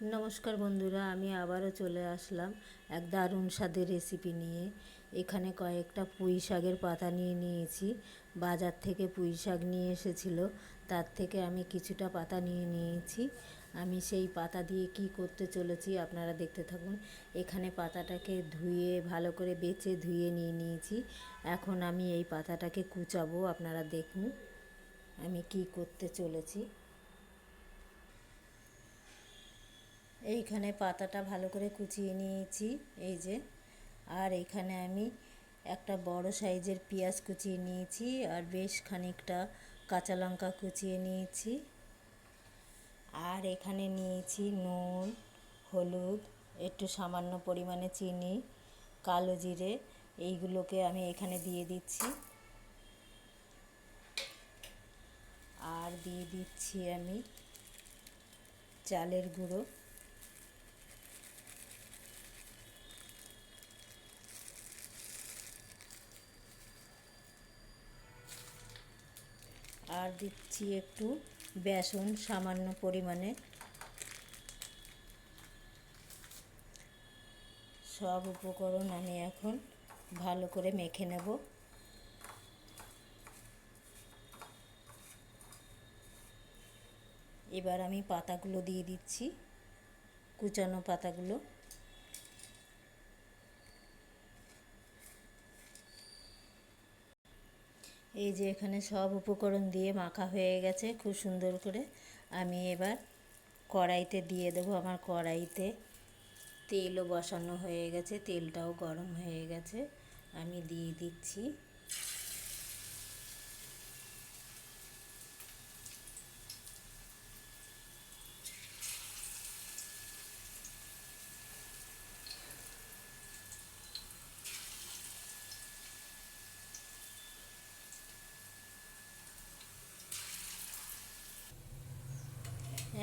নমস্কার বন্ধুরা, আমি আবারও চলে আসলাম এক দারুণ স্বাদের রেসিপি নিয়ে। এখানে কয়েকটা পুঁই শাকের পাতা নিয়ে নিয়েছি। বাজার থেকে পুঁই শাক নিয়ে এসেছিল, তার থেকে আমি কিছুটা পাতা নিয়ে নিয়েছি। আমি সেই পাতা দিয়ে কি করতে চলেছি আপনারা দেখতে থাকুন। এখানে পাতাটাকে ধুয়ে, ভালো করে বেছে ধুয়ে নিয়ে নিয়েছি। এখন আমি এই পাতাটাকে কুচাবো, আপনারা দেখুন আমি কি করতে চলেছি। এইখানে পাতাটা ভালো করে কুচিয়ে নিয়েছি, এই যে। আর এখানে আমি একটা বড় সাইজের পেঁয়াজ কুচিয়ে নিয়েছি আর বেশ খানিকটা কাঁচা লঙ্কা কুচিয়ে নিয়েছি। আর এখানে নিয়েছি নুন, হলুদ, একটু সামান্য পরিমাণে চিনি, কালো জিরে, এইগুলোকে আমি এখানে দিয়ে দিচ্ছি। আর দিয়ে দিচ্ছি আমি চালের গুঁড়ো। আর দিচ্ছি একটু বেসন সামান্য পরিমাণে। সব উপকরণ আমি এখন ভালো করে মেখে নেব। এবার আমি পাতাগুলো দিয়ে দিচ্ছি, কুচানো পাতাগুলো। এই যে এখানে সব উপকরণ দিয়ে মাখা হয়ে গেছে, খুব সুন্দর করে। আমি এবার কড়াইতে দিয়ে দেবো আমার কড়াইতে। তেলও বসানো হয়ে গেছে, তেলটাও গরম হয়ে গেছে। আমি দিয়ে দিচ্ছি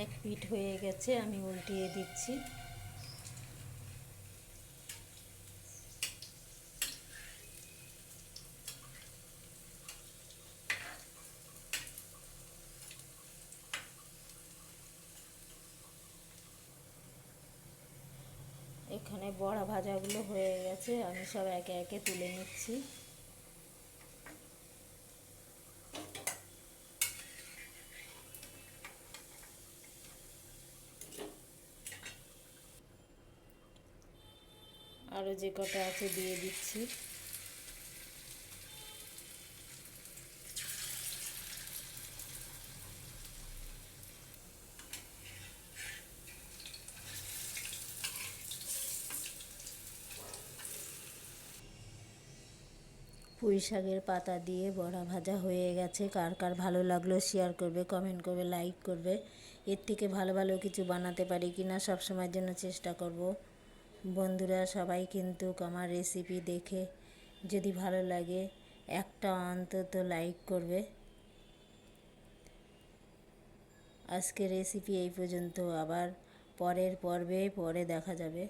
এক পিঠ হয়ে গেছে, আমি উল্টিয়ে দিচ্ছি। এখানে বড়া ভাজাগুলো হয়ে গেছে, আমি সব একে একে তুলে নিচ্ছি। আরও যে কটা আছে দিয়ে দিচ্ছি। পুঁই শাকের পাতা দিয়ে বড়া ভাজা হয়ে গেছে। কার কার ভালো লাগল শেয়ার করবে কমেন্ট করবে লাইক করবে। এর থেকে ভালো ভালো কিছু বানাতে পারি কি না সবসময়ের জন্য চেষ্টা করব। বন্ধুরা, সবাই কিন্তু আমার রেসিপি দেখে যদি ভালো লাগে, একটা অন্তত লাইক করবে। আজকে রেসিপি এই পর্যন্ত। আবার পরের পর্বে পরে দেখা যাবে।